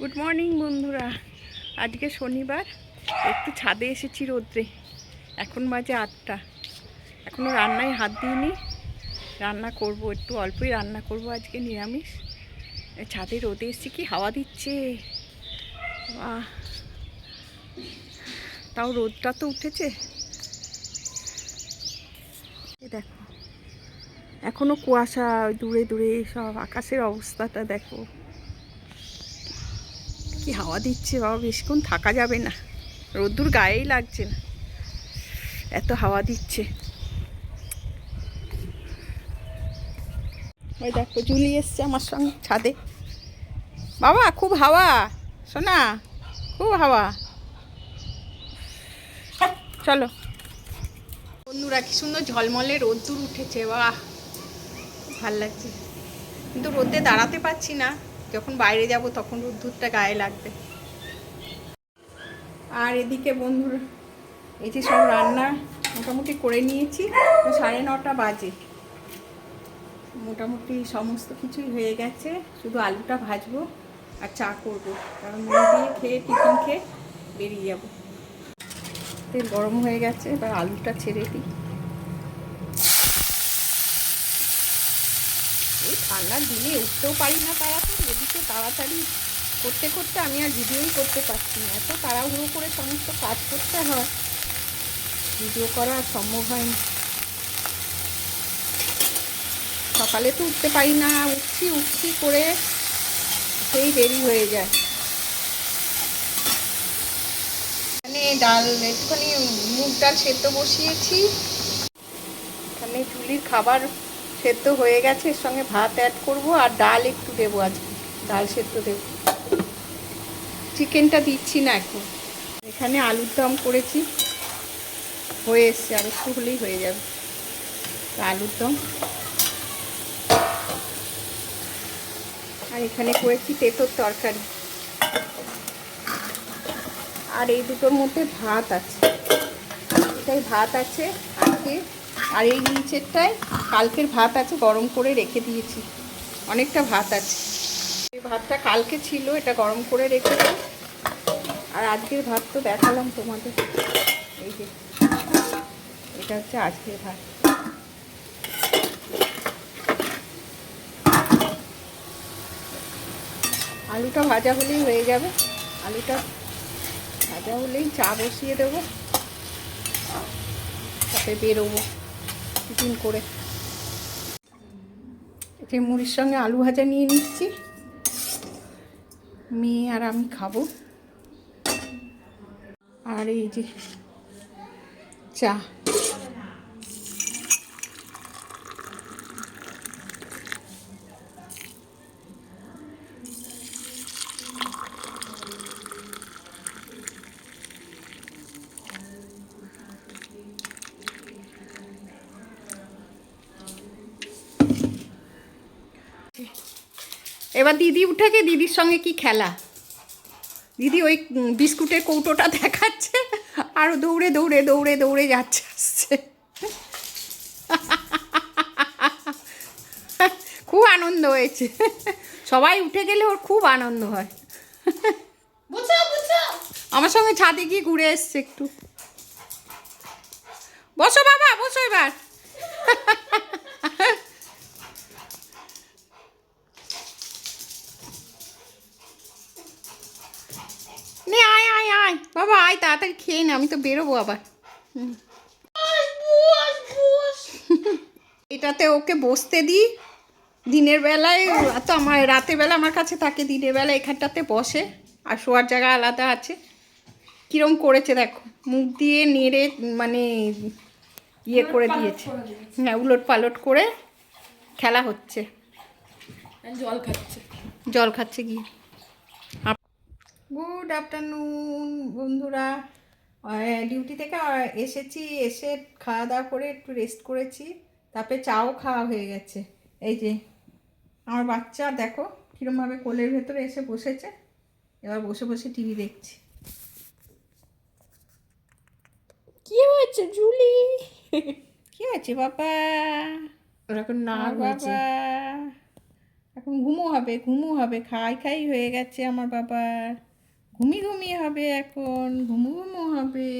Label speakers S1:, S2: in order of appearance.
S1: Good morning বন্ধুরা। আজকে শনিবার, একটু ছাদে এসেছি রোদ্রে। এখন বাজে আটটা। এখনও রান্নায় হাত দিইনি। রান্না করব, একটু অল্পই রান্না করব আজকে, নিরামিষ। ছাদে রোদে এসেছি, কি হাওয়া দিচ্ছে! তাও রোদটা তো উঠেছে। দেখো। এখনও কুয়াশা দূরে দূরে সব আকাশের অবস্থাটা দেখো। কি হাওয়া দিচ্ছে বাবা, বেশিক্ষণ থাকা যাবে না। রোদ্দুর গায়েই লাগছে না। এত হাওয়া দিচ্ছে। ওই দেখো, জুলি এসছে আমার সঙ্গে ছাদে। বাবা, খুব হাওয়া। শোনা খুব হাওয়া। চলো। বন্ধুরা, কি সুন্দর ঝলমলে রোদ্দুর উঠেছে। বাহ ভালো লাগছে। কিন্তু রোদে দাঁড়াতে পারছি না। যখন বাইরে যাব তখন রোদ্দুরটা গায়ে লাগবে। আর এদিকে বন্ধুর, এই যে সব রান্না মোটামুটি করে নিয়েছি সাড়ে নটা বাজে। মোটামুটি সমস্ত কিছুই হয়ে গেছে, শুধু আলুটা ভাজবো আর চা করব, কারণ মুড়ি দিয়ে খেয়ে, টিফিন খেয়ে বেরিয়ে যাব। তেল গরম হয়ে গেছে, এবার আলুটা ছেড়ে দিই। এই ঠান্ডার দিনে উঠতেও পারি না তাড়াতাড়ি, এদিকে তাড়াতাড়ি করতে করতে আমি আর ভিডিওই করতে পারছি না। এত তাড়াহুড়ো করে সমস্ত কাজ করতে হয়, ভিডিও করা সম্ভব হয়নি সকালে তো উঠতে পারি না, উঠছি উঠছি করে সেই দেরি হয়ে যায়। এখানে ডাল, একটুখানি মুগ ডাল সেদ্ধ বসিয়েছি। এখানে চুলির খাবার সেদ্ধ হয়ে গেছে, এর সঙ্গে ভাত অ্যাড করব আর ডাল একটু দেবো আজকে, ডাল সেদ্ধ দেবো। চিকেনটা দিচ্ছি না এখন। এখানে আলুর দম করেছি, হয়ে এসছে, আর একটু হলেই হয়ে যাবে। আলুর দম। আর এখানে করেছি তেঁতোর তরকারি। আর এই দুটোর মধ্যে ভাত আছে। এটাই ভাত আছে, আজকে আর এই নিচেরটায় কালকের ভাত আছে, গরম করে রেখে দিয়েছি। অনেকটা ভাত আছে। এই ভাতটা কালকে ছিল, এটা গরম করে রেখেছি আর আজকের ভাত তো দেখালাম তোমাদের। এই যে, এটা হচ্ছে আজকের ভাত। আলুটা ভাজা হলেই হয়ে যাবে। আলুটা ভাজা হলেই চা বসিয়ে দেবো। তাতে বেরোবো। টিফিন করে। যে মুড়ির সঙ্গে আলু ভাজা নিয়ে নিচ্ছি। মেয়ে আর আমি খাব। আর এই যে চা। এবার দিদি উঠেছে দিদির সঙ্গে কি খেলা? দিদি ওই বিস্কুটের কৌটোটা দেখাচ্ছে আর দৌড়ে দৌড়ে দৌড়ে দৌড়ে যাচ্ছে আসছে। খুব আনন্দ হয়েছে। সবাই উঠে গেলে ওর খুব আনন্দ হয়। আমার সঙ্গে ছাদে গিয়ে ঘুরে এসছে একটু। বসো বাবা বসো এবার নে আয় বাবা আয় তাড়াতাড়ি খেয়ে নে আমি তো বেরোবো আবার। এটাতে ওকে বসতে দিই। দিনের বেলায় তো আমার রাতের বেলা আমার কাছে থাকে দিনের বেলা এখানটাতে বসে। আর শোয়ার জায়গা আলাদা আছে। কিরম করেছে দেখো মুখ দিয়ে নেড়ে মানে ইয়ে করে দিয়েছে। হ্যাঁ উলট পালট করে খেলা হচ্ছে।
S2: জল খাচ্ছে।
S1: জল খাচ্ছে গিয়ে। গুড আফটারনুন বন্ধুরা। ডিউটি থেকে এসেছি এসে খাওয়া দাওয়া করে একটু রেস্ট করেছি। তারপরে চাও খাওয়া হয়ে গেছে। এই যে আমার বাচ্চা দেখো কীরমভাবে কোলের ভেতরে এসে বসেছে। এবার বসে বসে টিভি দেখছি।
S2: কি হয়েছে জুলি?
S1: কি হয়েছে বাবা?
S2: ওরকম না
S1: বাবা? এখন ঘুমো হবে ঘুমো হবে। খাই খাই হয়ে গেছে আমার বাবার। ঘুমি ঘুমি হবে এখন ঘুমু ঘুমু হবে।